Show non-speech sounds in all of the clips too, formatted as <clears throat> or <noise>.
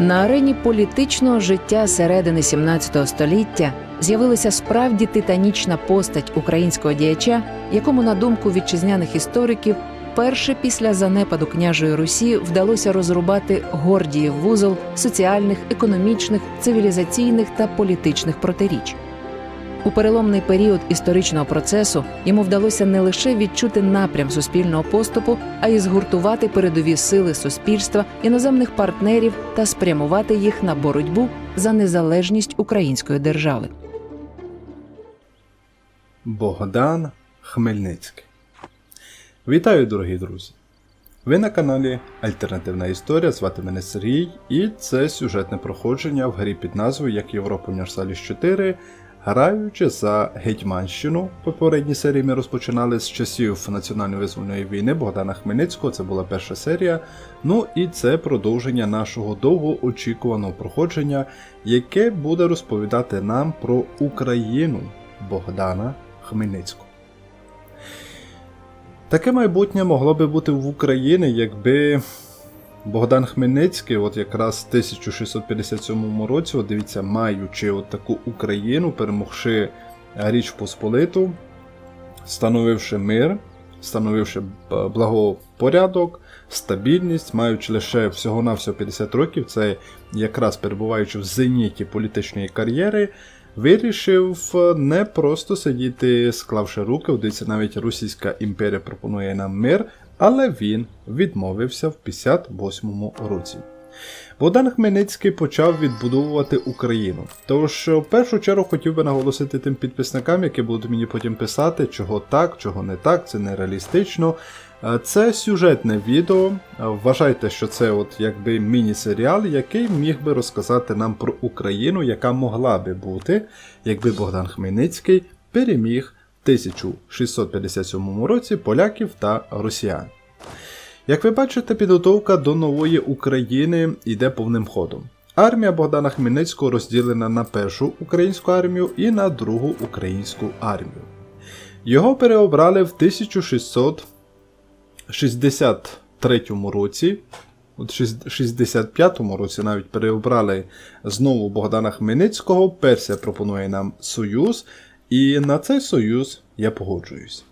На арені політичного життя середини 17 століття з'явилася справді титанічна постать українського діяча, якому, на думку вітчизняних істориків, перше після занепаду княжої Русі вдалося розрубати Гордіїв вузол соціальних, економічних, цивілізаційних та політичних протиріч. У переломний період історичного процесу йому вдалося не лише відчути напрям суспільного поступу, а й згуртувати передові сили суспільства, іноземних партнерів та спрямувати їх на боротьбу за незалежність української держави. Богдан Хмельницький. Вітаю, дорогі друзі! Ви на каналі Альтернативна Історія. Звати мене Сергій, і це сюжетне проходження в грі під назвою Як Європа Універсаліс 4. Граючи за Гетьманщину, попередні серії ми розпочинали з часів національної визвольної війни Богдана Хмельницького. Це була перша серія. Ну і це продовження нашого довгоочікуваного проходження, яке буде розповідати нам про Україну Богдана Хмельницького. Таке майбутнє могло би бути в Україні, якби Богдан Хмельницький, от якраз в 1657 році, от дивіться, маючи от таку Україну, перемогши Річ Посполиту, встановивши мир, встановивши благопорядок, стабільність, маючи лише всього-навсього 50 років, це якраз перебуваючи в зеніті політичної кар'єри, вирішив е, не просто сидіти, склавши руки, дивіться, навіть Російська імперія пропонує нам мир, але він відмовився в 58 році. Богдан Хмельницький почав відбудовувати Україну. Тож, в першу чергу, хотів би наголосити тим підписникам, які будуть мені потім писати, чого так, чого не так, це нереалістично. Е, Це сюжетне відео. Е, Вважайте, що це от якби міні-серіал, який міг би розказати нам про Україну, яка могла би бути, якби Богдан Хмельницький переміг 1657 році поляків та росіян. Як ви бачите, підготовка до нової України йде повним ходом. Армія Богдана Хмельницького розділена на першу українську армію і на другу українську армію. Його переобрали в 1663 році. Шість- 65-му році навіть переобрали знову Богдана Хмельницького. Персія пропонує нам союз, і на цей союз я погоджуюсь.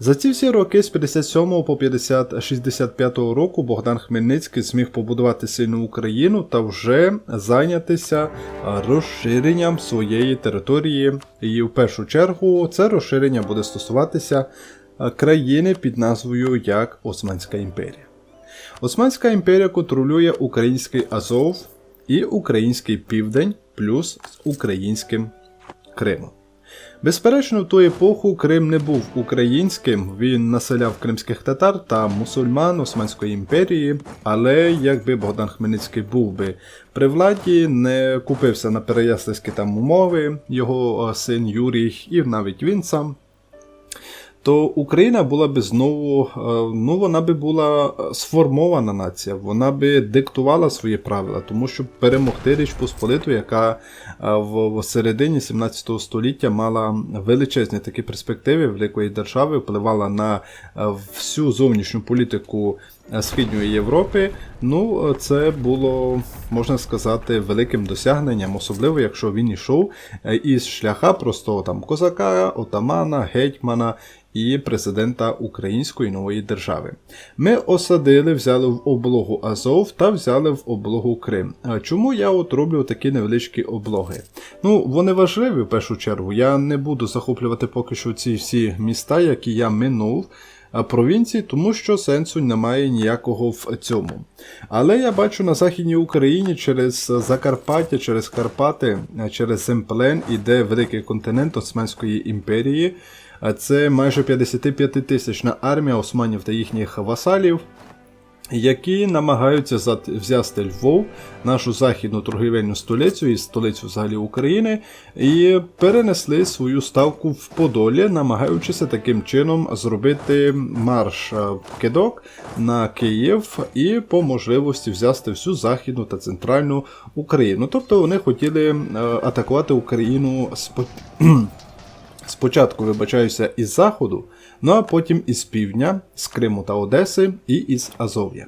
За ці всі роки з 57 по 50, 65 року Богдан Хмельницький зміг побудувати сильну Україну та вже зайнятися розширенням своєї території. І в першу чергу це розширення буде стосуватися країни під назвою як Османська імперія. Османська імперія контролює український Азов і український Південь плюс з українським Кримом. Безперечно, в ту епоху Крим не був українським, він населяв кримських татар та мусульман Османської імперії, але якби Богдан Хмельницький був би при владі, не купився на переяславські там умови, його е, син Юрій і навіть він сам, то Україна була би знову, е, ну вона би була е, сформована нація, вона би диктувала свої правила, тому що перемогти Річ Посполиту, яка е, в, середині 17 століття мала величезні такі перспективи великої держави, впливала на всю зовнішню політику Східної Європи. Ну, це було, можна сказати, великим досягненням, особливо якщо він йшов е, із шляха простого там козака, отамана, гетьмана і президента Української нової держави. Ми осадили, взяли в облогу Азов та взяли в облогу Крим. Чому я от роблю такі невеличкі облоги? Ну, вони важливі в першу чергу. Я не буду захоплювати поки що ці всі міста, які я минув. А, Провінції, тому що сенсу немає ніякого в цьому. Але я бачу на Західній Україні через Закарпаття, через Карпати, через Земплен іде великий континент Османської імперії. А Це майже 55 тисячна армія османів та їхніх васалів, які намагаються взяти Львов, нашу західну торгівельну столицю і столицю взагалі України, і перенесли свою ставку в Подолі, намагаючися таким чином зробити марш е, кидок на Київ і по можливості взяти всю західну та центральну Україну. Тобто вони хотіли е, атакувати Україну. <clears throat> Спочатку вибачаюся із заходу, ну а потім із півдня, з Криму та Одеси і із Азов'я.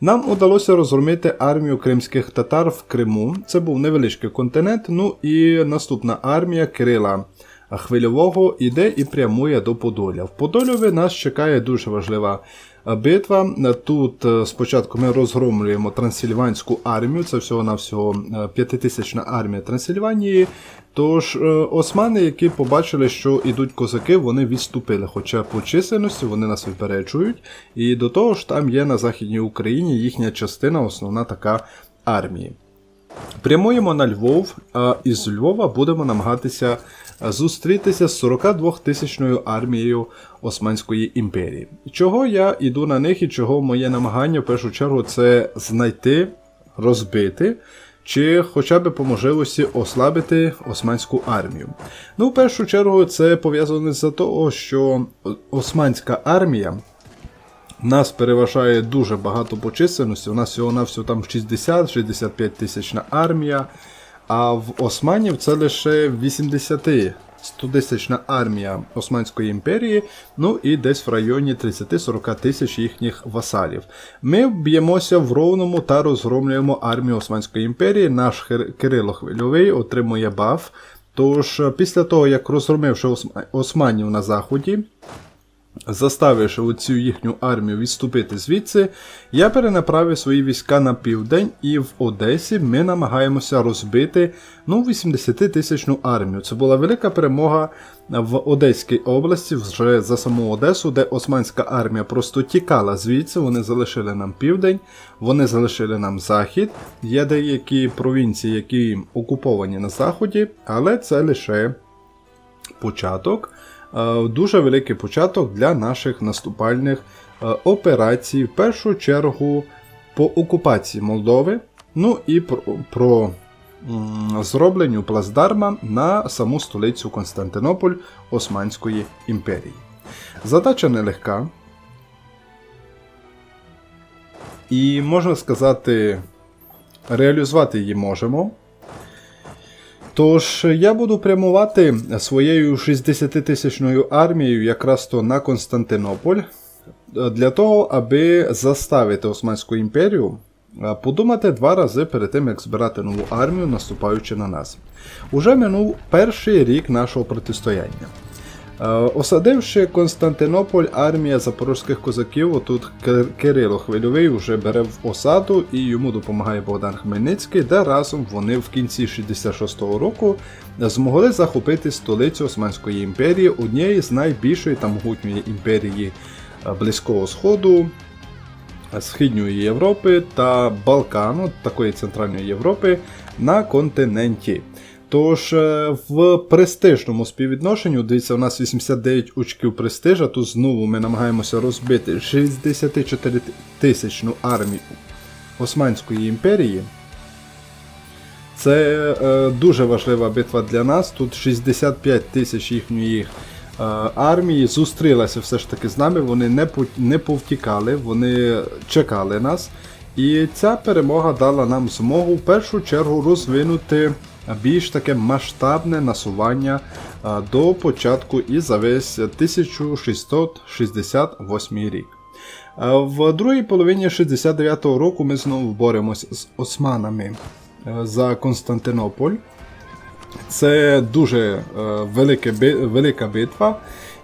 Нам удалося розгромити армію кримських татар в Криму. Це був невеличкий континент. Ну і наступна армія Кирила Хвильового іде і прямує до Подоля. В Подольові нас чекає дуже важлива битва. Тут е, спочатку ми розгромлюємо трансильванську армію, це всього-навсього е, п'ятитисячна армія Трансильванії. Тож е, османи, які побачили, що йдуть козаки, вони відступили. Хоча по чисельності вони нас випереджують. І до того ж, там є на Західній Україні їхня частина, основна така армії. Прямуємо на Львов, а із Львова будемо намагатися зустрітися з 42 тисячною армією Османської імперії. Чого я йду на них і чого моє намагання в першу чергу це знайти, розбити. Чи хоча б по можливості ослабити османську армію. Ну, в першу чергу, це пов'язано з того, що османська армія нас переважає дуже багато по чисельності. У нас всього-навсього там 60-65 тисячна армія. А в Османів це лише 80 110 армія Османської імперії, ну і десь в районі 30-40 тисяч їхніх васалів. Ми б'ємося в ровному та розгромлюємо армію Османської імперії. Наш Кирило Хвильовий отримує баф. Тож, після того, як розгромивши Осма- Османів на заході, заставивши оцю їхню армію відступити звідси, я перенаправив свої війська на південь, і в Одесі ми намагаємося розбити ну, 80-тисячну армію. Це була велика перемога в Одеській області, вже за саму Одесу, де османська армія просто тікала звідси. Вони залишили нам південь, вони залишили нам захід. Є деякі провінції, які окуповані на заході, але це лише початок. Е, Дуже великий початок для наших наступальних е, операцій, в першу чергу по окупації Молдови, ну і про, про зробленню плацдарма на саму столицю Константинополь Османської імперії. Задача нелегка. І можна сказати, реалізувати її можемо. Тож я буду прямувати своєю 60-тисячною армією якраз то на Константинополь е, для того, аби заставити Османську імперію е, подумати два рази перед тим, як збирати нову армію, наступаючи на нас. Уже минув перший рік нашого протистояння. Е, Осадивши Константинополь, армія запорозьких козаків, отут Кирило Хвильовий вже бере в осаду і йому допомагає Богдан Хмельницький, де разом вони в кінці 66-го року змогли захопити столицю Османської імперії, однієї з найбільшої та могутньої імперії е, Близького Сходу, Східної Європи та Балкану, такої Центральної Європи, на континенті. Тож е, в престижному співвідношенню, дивіться, у нас 89 очків престижа, тут знову ми намагаємося розбити 64 тисячну армію Османської імперії. Це е, дуже важлива битва для нас. Тут 65 тисяч їхньої е, армії зустрілася все ж таки з нами. Вони не, не повтікали, вони чекали нас. І ця перемога дала нам змогу в першу чергу розвинути більш таке масштабне насування до початку і за весь 1668 рік. В другій половині 69-го року ми знову боремось з османами е, за Константинополь. Це дуже е, велика битва.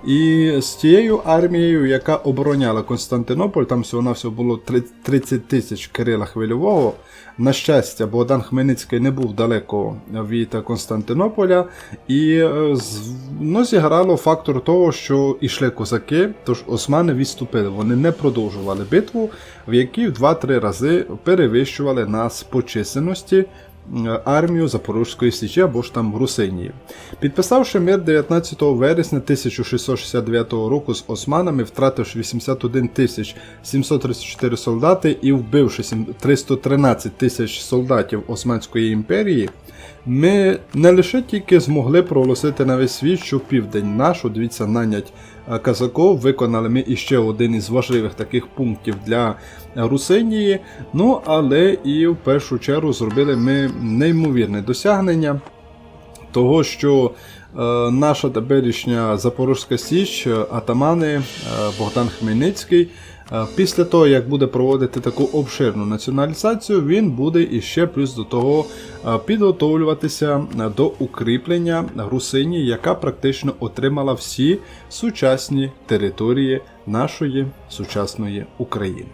І з тією армією, яка обороняла Константинополь, там всього-навсього було три- 30 тисяч Кирила Хвильового. На щастя, Богдан Хмельницький не був далеко від Константинополя, і е, ну, зіграло фактор того, що йшли козаки, тож османи відступили. Вони не продовжували битву, в якій в 2-3 рази перевищували нас по чисельності армію Запорожської Січі або ж там Русинії. Підписавши мир 19 вересня 1669 року з османами, втративши 81 тисяч 734 солдати і вбивши сім- 313 тисяч солдатів Османської імперії, ми не лише тільки змогли проголосити на весь світ, що південь нашу, дивіться, нанять е, казаков, виконали ми іще один із важливих таких пунктів для Русинії. Ну, але і в першу чергу зробили ми неймовірне досягнення того, що е, наша теперішня Запорозька Січ, е, атамани Богдан Хмельницький, Після того, як буде проводити таку обширну націоналізацію, він буде іще плюс до того е, підготовлюватися е, до укріплення Русині, яка практично отримала всі сучасні території нашої сучасної України.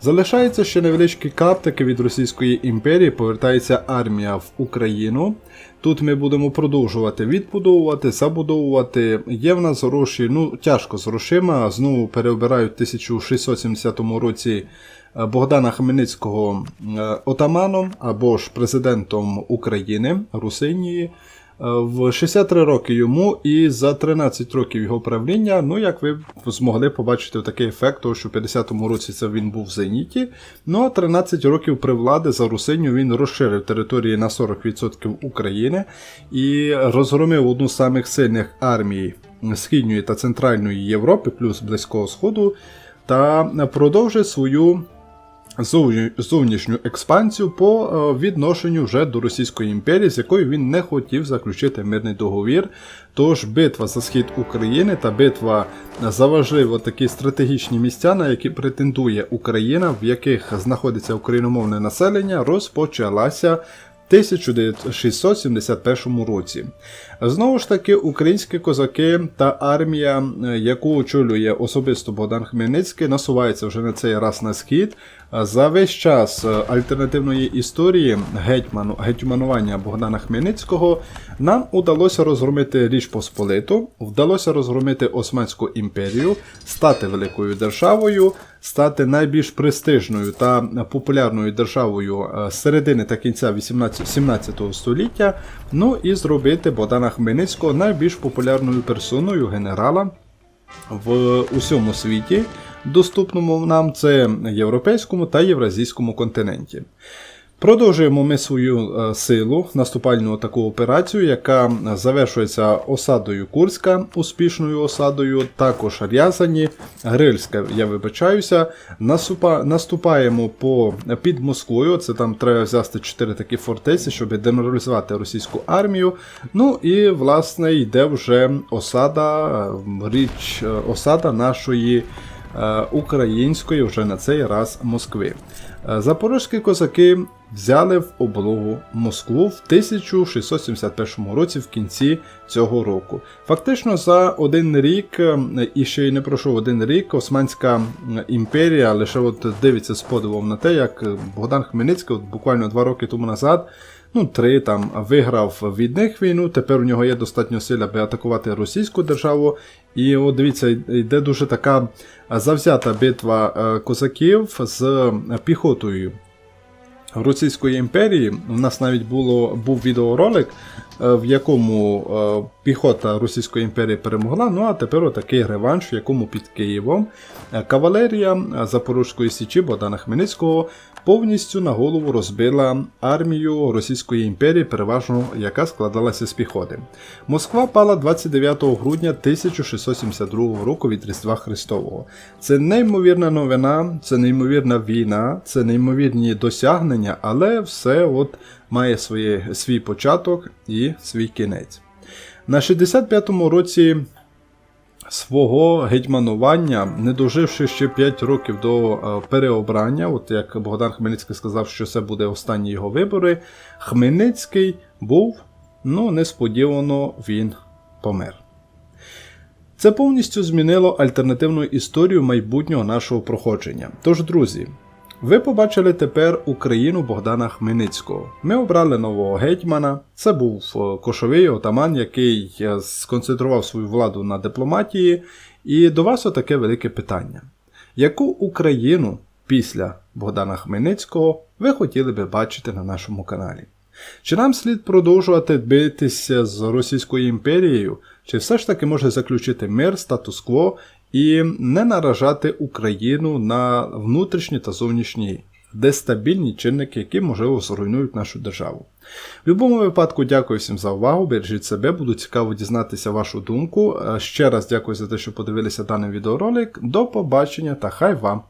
Залишаються ще невеличкі каптики від Російської імперії, повертається армія в Україну. Тут ми будемо продовжувати відбудовувати, забудовувати. Є в нас гроші, ну тяжко з грошима. Знову переобирають в 1670 році е, Богдана Хмельницького е, отаманом або ж президентом України Русинії. Е, В 63 роки йому і за 13 років його правління, ну як ви змогли побачити такий ефект, того, що в 50-му році це він був в Зеніті. Ну а 13 років при влади за Русиню він розширив території на 40% України і розгромив одну з самих сильних армій Східної та Центральної Європи, плюс Близького Сходу, та продовжив свою зовнішню експансію по е, відношенню вже до Російської імперії, з якою він не хотів заключити мирний договір. Тож битва за схід України та битва за важливо такі стратегічні місця, на які претендує Україна, в яких знаходиться україномовне населення, розпочалася. в 1671 році. Знову ж таки, українські козаки та армія, е, яку очолює особисто Богдан Хмельницький, насуваються вже на цей раз на схід. За весь час е, альтернативної історії гетьману, гетьманування Богдана Хмельницького нам удалося розгромити Річ Посполиту, вдалося розгромити Османську імперію, стати великою державою, стати найбільш престижною та популярною державою е, середини та кінця 18, 17 століття. Ну і зробити Богдана Хмельницького найбільш популярною персоною генерала в усьому світі, доступному нам це європейському та євразійському континенті. Продовжуємо ми свою е, силу, наступальну таку операцію, яка завершується осадою Курська, успішною осадою, також Рязані, Грильська, я вибачаюся. Наступаємо по під Москвою. Це там треба взяти чотири такі фортеці, щоб деморалізувати російську армію. Ну і власне йде вже осада, е, річ е, осада нашої. Е, Української вже на цей раз Москви. Е, Запорозькі козаки взяли в облогу Москву в 1671 році в кінці цього року. Фактично за один рік, е, і ще й не пройшов один рік, Османська імперія лише от дивиться з подивом на те, як Богдан Хмельницький от буквально два роки тому назад. Ну, три там виграв від них війну. Тепер у нього є достатньо сил, аби атакувати російську державу. І от дивіться, йде дуже така завзята битва е, козаків з піхотою Російської імперії. У нас навіть було, був відеоролик, е, в якому е, піхота Російської імперії перемогла. Ну а тепер отакий реванш, в якому під Києвом е, кавалерія е, Запорізької січі Богдана Хмельницького повністю на голову розбила армію Російської імперії, переважно яка складалася з піхоти. Москва пала 29 грудня 1672 року від Різдва Христового. Це неймовірна новина, це неймовірна війна, це неймовірні досягнення, але все от має своє, свій початок і свій кінець. На 65-му році свого гетьманування, не доживши ще 5 років до е, переобрання, от як Богдан Хмельницький сказав, що це буде останні його вибори, Хмельницький був, ну несподівано він помер. Це повністю змінило альтернативну історію майбутнього нашого проходження. Тож, друзі, ви побачили тепер Україну Богдана Хмельницького. Ми обрали нового гетьмана. Це був е, кошовий отаман, який е, сконцентрував свою владу на дипломатії. І до вас отаке велике питання: яку Україну після Богдана Хмельницького ви хотіли би бачити на нашому каналі? Чи нам слід продовжувати битися з Російською імперією, чи все ж таки може заключити мир, статус-кво і не наражати Україну на внутрішні та зовнішні дестабільні чинники, які можливо зруйнують нашу державу? В будь-якому випадку дякую всім за увагу. Бережіть себе, буду цікаво дізнатися вашу думку. Е, Ще раз дякую за те, що подивилися даний відеоролик. До побачення та хай вам!